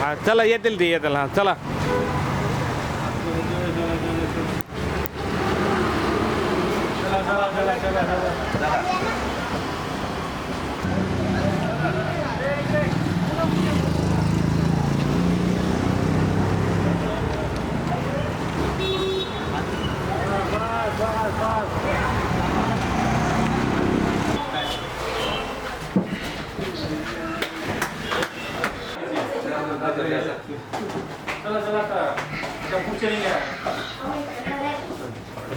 हा चला येतील ते येतील हा चला.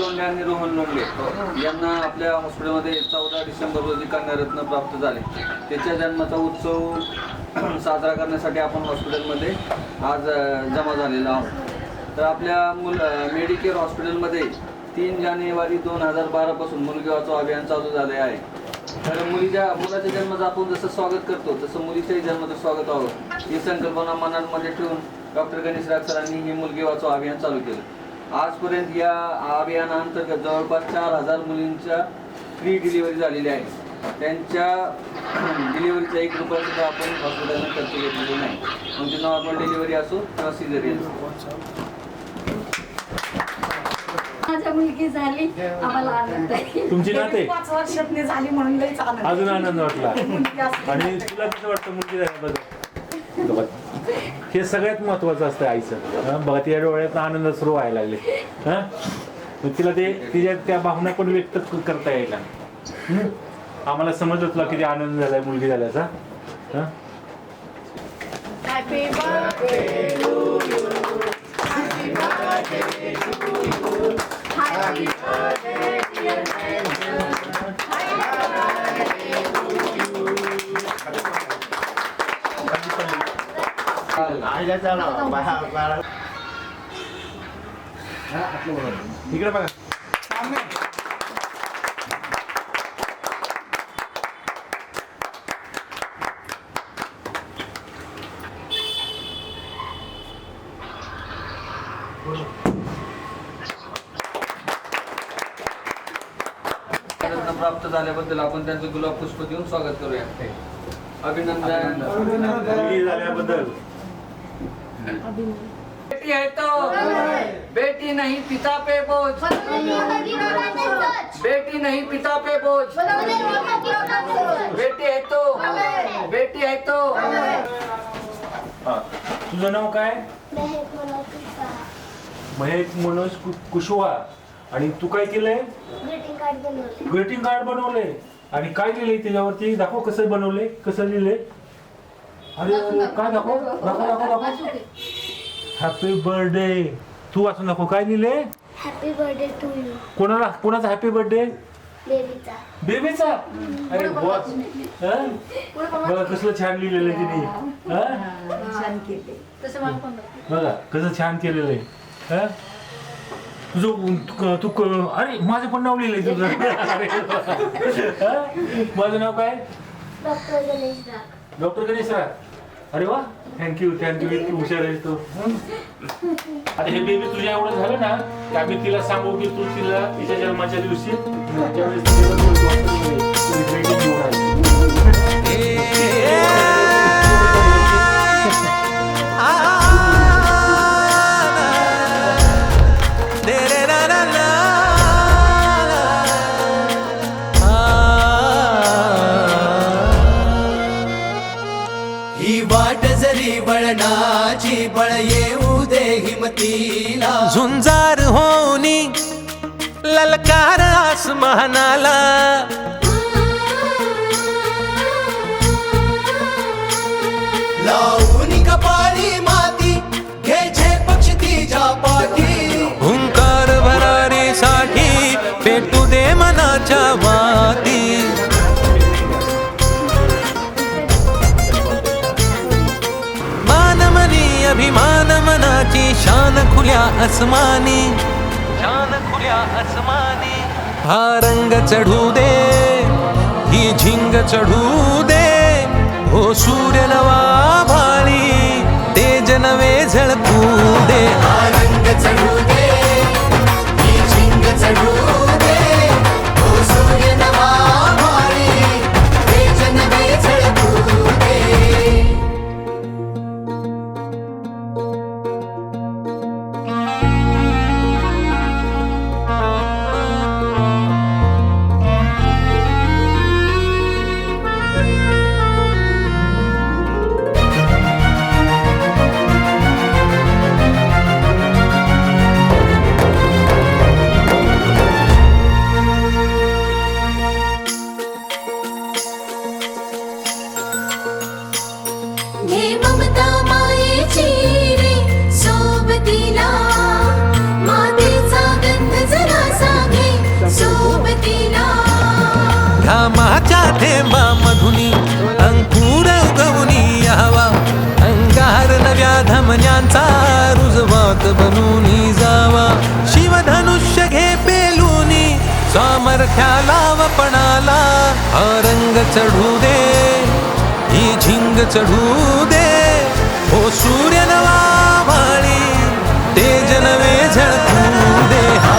लोंढे आणि रोहन लोंढे यांना आपल्या हॉस्पिटलमध्ये चौदा डिसेंबर रोजी कन्यारत्न प्राप्त झाले. त्याच्या जन्माचा उत्सव साजरा करण्यासाठी आपण हॉस्पिटलमध्ये आज जमा झालेलो आहोत. तर आपल्या मुल मेडिकेअर हॉस्पिटलमध्ये तीन जानेवारी दोन हजार बारापासून मुलगी वाचो अभियान चालू झाले आहे. तर मुलीच्या मुलाच्या जन्माचं आपण जसं स्वागत करतो तसं मुलीच्याही जन्माचं स्वागत व्हावं ही संकल्पना मनामध्ये ठेवून डॉक्टर गणेश राज सरांनी ही मुलगी वाचो अभियान चालू केलं. आजपर्यंत या अभियानांतर्गत जवळपास चार हजार मुलींच्या फ्री डिलिव्हरी झालेली आहे त्यांच्या डिलिव्हरीचा एक रुपया सुद्धा आपण हॉस्पिटलला खर्च घेतलेला नाही. म्हणजे नॉर्मल डिलिव्हरी असो किंवा सिझरियन माझ्या मुलगी झाली आम्हाला आनंद आहे. तुमची नाते? पाच वर्षातली झाली म्हणून लईच आनंद अजून आनंद वाटला. आणि तुला कसं वाटतं मुलगी झाल्याबद्दल बघ, हे सगळ्यात महत्वाचं असतं आईचं. हं, बघा तिच्या डोळ्यात आनंद सुरू व्हायला लागले. हा? तिला ते तिच्या त्या भावना पण व्यक्त करता यायला आम्हाला समजलं तुला किती आनंद झालाय मुलगी झाल्याचा. हा? इकडे बघा. प्राप्त झाल्याबद्दल आपण त्यांचं गुलाब पुष्प देऊन स्वागत करूया. अभिनंदन. झाल्याबद्दल. बेटी है तो बेटी नहीं पिता पे बोझ. बेटी नहीं पिता पे बोझ. बेटी है तो. बेटी है तो. हा. तुझं नाव काय? महेश मनोज कु- कुशवा आणि तू काय केलंय? ग्रीटिंग कार्ड बनवले आणि काय लिहिलंय त्याच्यावरती? दाखव कसं बनवले कसं लिहिले अरे काय दाखव? दाखव दाखव दाखव हॅपी बर्थडे तू वाचून दाखव. काय लिहिले? हॅपी बर्थडे टू यू कोणाला कोणाचा हॅपी बर्थडे बेबीचा. बेबीचा? अरे हं? बघा कसलं छान लिहिलेलं आहे तिने. हं? छान केले तसं मला पण बघा कसं छान केलेलं आहे. हं? तुझं तू- तू क- अरे माझं पण नाव लिहिलंय तुझं. अरे वा. हं? माझं नाव काय? डॉक्टर गणेश डॉक्टर गणेश राज अरे वा. थँक्यू थँक्यू इतकी हुशार आहेस तू? आता हे बेबी तुझ्या एवढं झालं ना की आम्ही तिला सांगू की तू तिला तिच्या जन्माच्या दिवशी ज्यावेळेस जरी वळणाची बळ येऊ दे हिमतीला. झुंजार होनी ललकार आसमानाला. लावून कपाळी माती घे पक्ष तिच्या पाठी. हुंकार भरारीसाठी पेटू दे खुल्या अस्मानी चान खुल्या अस्मानी हा रंग चढू दे ही झिंग चढू दे. हो सूर्य नवा भाळी तेज नवे झळकू दे. घे ममता मायेची रे सोबतीला. मातेचा गंध जरासा घे सोबतीला. घामाच्या थेंबा मधुनी अंकुर उगवनी यावा अंगार नव्या धमन्यांचा रुजवात बनून जावा. शिवधनुष्य घे पेलूनी सामर्थ्याला वपणाला हा रंग चढू दे. ही झिंग चढू दे. हो सूर्य नवा माळी ते जनवे झळकू दे. हा